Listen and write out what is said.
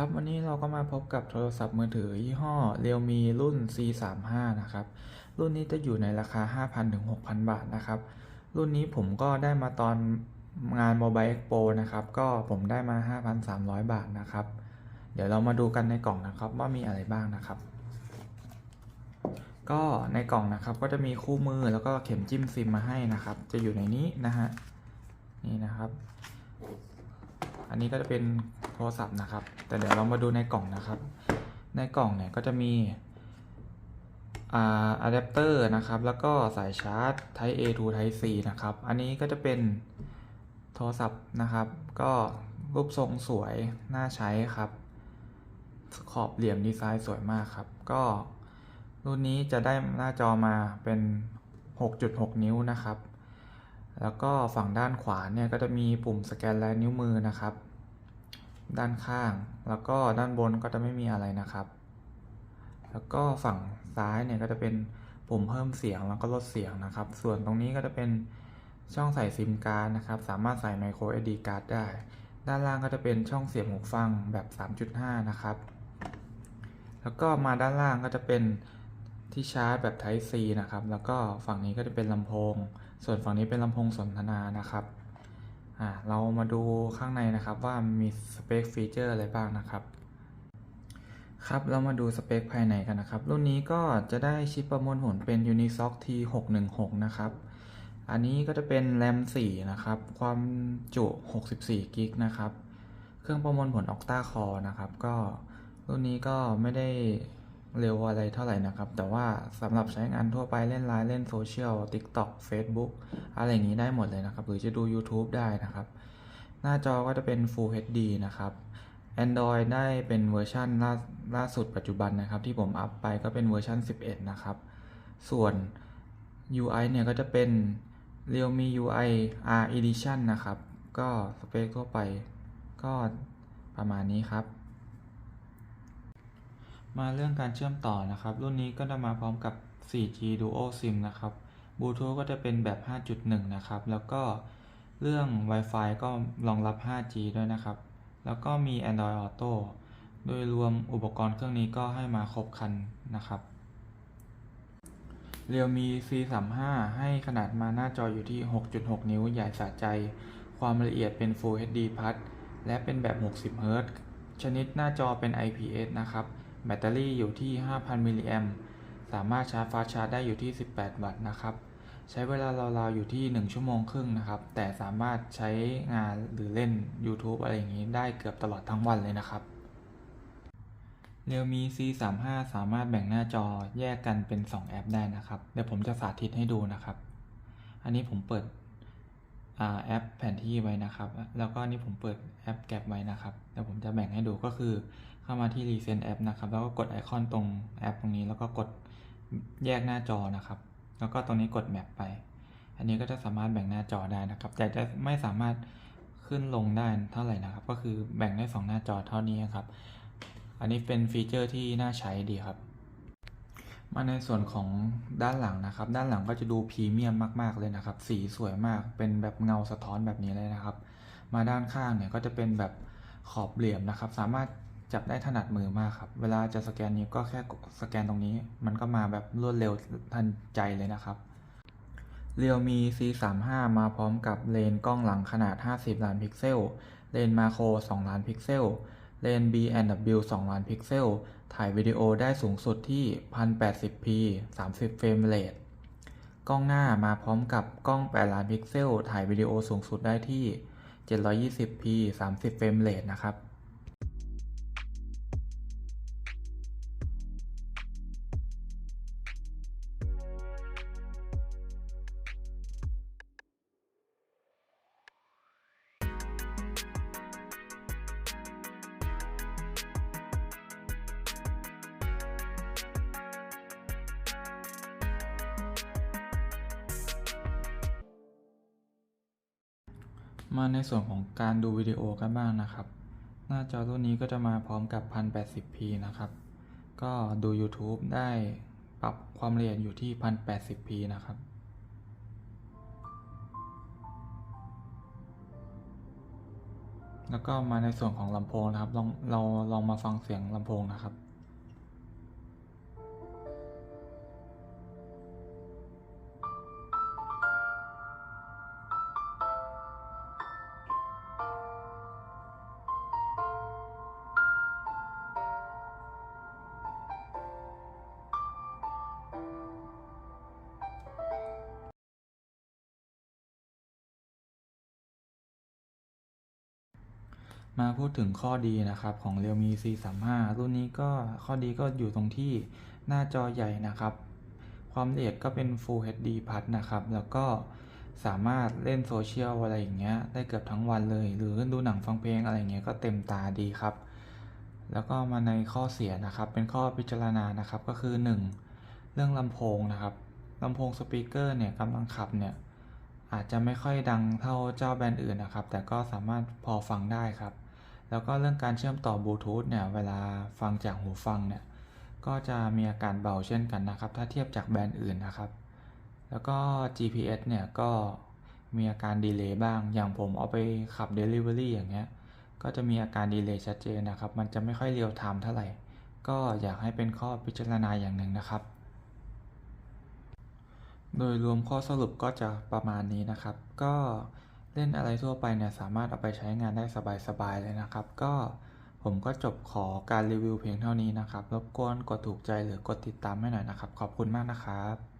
ครับ วันนี้เราก็มาพบกับโทรศัพท์มือถือยี่ห้อ Realme รุ่น C35 นะครับ รุ่นนี้จะอยู่ในราคา 5,000ถึง6,000 บาทนะครับ รุ่นนี้ผมก็ได้มาตอนงาน Mobile Expo นะครับ ก็ผมได้มา 5,300 บาทนะครับ เดี๋ยวเรามาดูกันในกล่องนะครับว่ามีอะไรบ้างนะครับ ก็ในกล่องนะครับก็จะมีคู่มือแล้วก็เข็มจิ้มซิมมาให้นะครับ จะอยู่ในนี้นะฮะ นี่นะครับ อันนี้ก็จะเป็นโทรศัพท์นะครับ แต่เดี๋ยวเรามาดูในกล่องนะครับ ในกล่องเนี่ยก็จะมีอ่าอะแดปเตอร์นะครับ แล้วก็สายชาร์จ Type A to Type C นะครับ อันนี้ก็จะเป็นโทรศัพท์นะครับ ก็รูปทรงสวยน่าใช้ครับ ขอบเหลี่ยมดีไซน์สวยมากครับ ก็รุ่นนี้จะได้หน้าจอมาเป็น 6.6 นิ้วนะครับ แล้วก็ฝั่งด้านขวาเนี่ยก็จะมีปุ่มสแกนลายนิ้วมือนะครับ ด้านข้าง แล้วก็ด้านบนก็จะไม่มีอะไรนะครับ แล้วก็ฝั่งซ้ายเนี่ยก็จะเป็นปุ่มเพิ่มเสียงแล้วก็ลดเสียงนะครับ ส่วนตรงนี้ก็จะเป็นช่องใส่ซิมการ์ดนะครับ สามารถใส่ micro SD card ได้ ด้านล่างก็จะเป็นช่องเสียบหูฟังแบบ 3.5 นะครับ แล้วก็มาด้านล่างก็จะเป็นที่ชาร์จแบบ Type C นะครับ แล้วก็ฝั่งนี้ก็จะเป็นลำโพง ส่วนฝั่งนี้เป็นลำโพงสนทนานะครับอ่าเรามาดูข้างในนะครับว่ามีสเปคฟีเจอร์อะไรบ้างนะครับ ครับเรามาดูสเปคภายในกันนะครับ รุ่นนี้ก็จะได้ชิปประมวลผลเป็น Unisoc T616 นะครับ อันนี้ก็จะเป็น RAM 4นะครับ ความจุ64กิกนะครับ เครื่องประมวลผล Octa Core นะครับ ก็รุ่นนี้ก็ไม่ได้ เร็วอะไรเท่าไหร่นะครับ แต่ว่าสำหรับใช้งานทั่วไปเล่นไลน์เล่นโซเชียล TikTok Facebook อะไรอย่างนี้ได้หมดเลยนะครับ หรือจะดู YouTube ได้นะครับ หน้าจอก็จะเป็น Full HD นะครับ Android ได้เป็นเวอร์ชันล่าล่าสุดปัจจุบันนะครับ ที่ผมอัพไปก็เป็นเวอร์ชัน11 นะครับ ส่วน UI เนี่ยก็จะเป็น Realme UI R Edition นะครับ ก็สเปคทั่วไปก็ประมาณนี้ครับ มาเรื่องการเชื่อมต่อนะครับ รุ่นนี้ก็จะมาพร้อมกับ 4G Dual SIM นะครับบลูทูธก็จะเป็นแบบ 5.1 นะครับ แล้วก็เรื่อง Wi-Fi ก็รองรับ 5G ด้วยนะครับ แล้วก็มี Android Auto โดยรวมอุปกรณ์เครื่องนี้ก็ให้มาครบครันนะครับ Realme C35 ให้ขนาดมาหน้าจออยู่ที่ 6.6 นิ้วใหญ่สะใจ ความละเอียดเป็น Full HD Plus และเป็นแบบ 60 Hz ชนิดหน้าจอเป็น IPS นะครับ แบตเตอรี่อยู่ที่ 5,000 มิลลิแอมสามารถชาร์จฟาชาร์จได้อยู่ที่ 18 วัตต์นะครับ ใช้เวลาราวๆอยู่ที่ 1 ชั่วโมงครึ่งนะครับ แต่สามารถใช้งานหรือเล่น YouTube อะไรอย่างนี้ได้เกือบตลอดทั้งวันเลยนะครับ Realme C35 สามารถแบ่งหน้าจอแยกกันเป็น 2 แอปได้นะครับ เดี๋ยวผมจะสาธิตให้ดูนะครับ อันนี้ผมเปิดอแอปแผนที่ไว้นะครับ แล้วก็อันนี่ผมเปิดแอปแก็บไว้นะครับ เดี๋ยวผมจะแบ่งให้ดูก็คือ เข้ามาที่ Recent App นะครับ แล้วก็กดไอคอนตรงแอปตรงนี้ แล้วก็กดแยกหน้าจอนะครับ แล้วก็ตรงนี้กด Map ไป อันนี้ก็จะสามารถแบ่งหน้าจอได้นะครับ แต่จะไม่สามารถขึ้นลงได้เท่าไหร่นะครับ ก็คือแบ่งได้ 2 หน้าจอเท่านี้ครับ อันนี้เป็นฟีเจอร์ที่น่าใช้ดีครับ มาในส่วนของด้านหลังนะครับ ด้านหลังก็จะดูพรีเมียมมาก ๆ เลยนะครับ สีสวยมาก เป็นแบบเงาสะท้อนแบบนี้เลยนะครับ มาด้านข้างเนี่ยก็จะเป็นแบบขอบเหลี่ยมนะครับ สามารถ จับได้ถนัดมือมากครับ เวลาจะสแกนนิ้วก็แค่สแกนตรงนี้ มันก็มาแบบรวดเร็วทันใจเลยนะครับ Realme C35 มาพร้อมกับเลนกล้องหลังขนาด 50 ล้านพิกเซล เลนมาโคร 2 ล้านพิกเซล เลนส์ B&W 2 ล้านพิกเซล ถ่ายวิดีโอได้สูงสุดที่ 1080p 30 เฟรมเรท กล้องหน้ามาพร้อมกับกล้อง 8 ล้านพิกเซล ถ่ายวิดีโอสูงสุดได้ที่ 720p 30 เฟรมเรทนะครับ มาในส่วนของการดูวิดีโอกันบ้างนะครับ หน้าจอรุ่นนี้ก็จะมาพร้อมกับ 1080p นะครับ ก็ดู YouTube ได้ปรับความละเอียดอยู่ที่ 1080p นะครับแล้วก็มาในส่วนของลำโพงนะครับ ลองเราลองมาฟังเสียงลำโพงนะครับ มาพูดถึงข้อดีนะครับของ Realme C35 รุ่นนี้ก็ข้อดีก็อยู่ตรงที่หน้าจอใหญ่นะครับ ความละเอียดก็เป็น Full HD Plus นะครับ แล้วก็สามารถเล่นโซเชียลอะไรอย่างเงี้ยได้เกือบทั้งวันเลย หรือดูหนังฟังเพลงอะไรเงี้ยก็เต็มตาดีครับ แล้วก็มาในข้อเสียนะครับเป็นข้อพิจารณานะครับก็คือ 1 เรื่องลำโพงนะครับลำโพงสปีกเกอร์เนี่ยกำลังขับเนี่ยอาจจะไม่ค่อยดังเท่าเจ้าแบรนด์อื่นนะครับ แต่ก็สามารถพอฟังได้ครับ แล้วก็เรื่องการเชื่อมต่อบลูทูธเนี่ยเวลาฟังจากหูฟังเนี่ยก็จะมีอาการเบาเช่นกันนะครับ ถ้าเทียบจากแบรนด์อื่นนะครับ แล้วก็ GPS เนี่ยก็มีอาการดีเลย์บ้าง อย่างผมเอาไปขับ Delivery อย่างเงี้ย ก็จะมีอาการดีเลย์ชัดเจนนะครับ มันจะไม่ค่อยเรียลไทม์เท่าไหร่ ก็อยากให้เป็นข้อพิจารณาอย่างหนึ่งนะครับ โดยรวมข้อสรุปก็จะประมาณนี้นะครับ ก็ เล่นอะไรทั่วไปเนี่ยสามารถเอาไปใช้งานได้สบายๆเลยนะครับ ก็ผมก็จบขอการรีวิวเพียงเท่านี้นะครับ รบกวนกดถูกใจหรือกดติดตามให้หน่อยนะครับ ขอบคุณมากนะครับ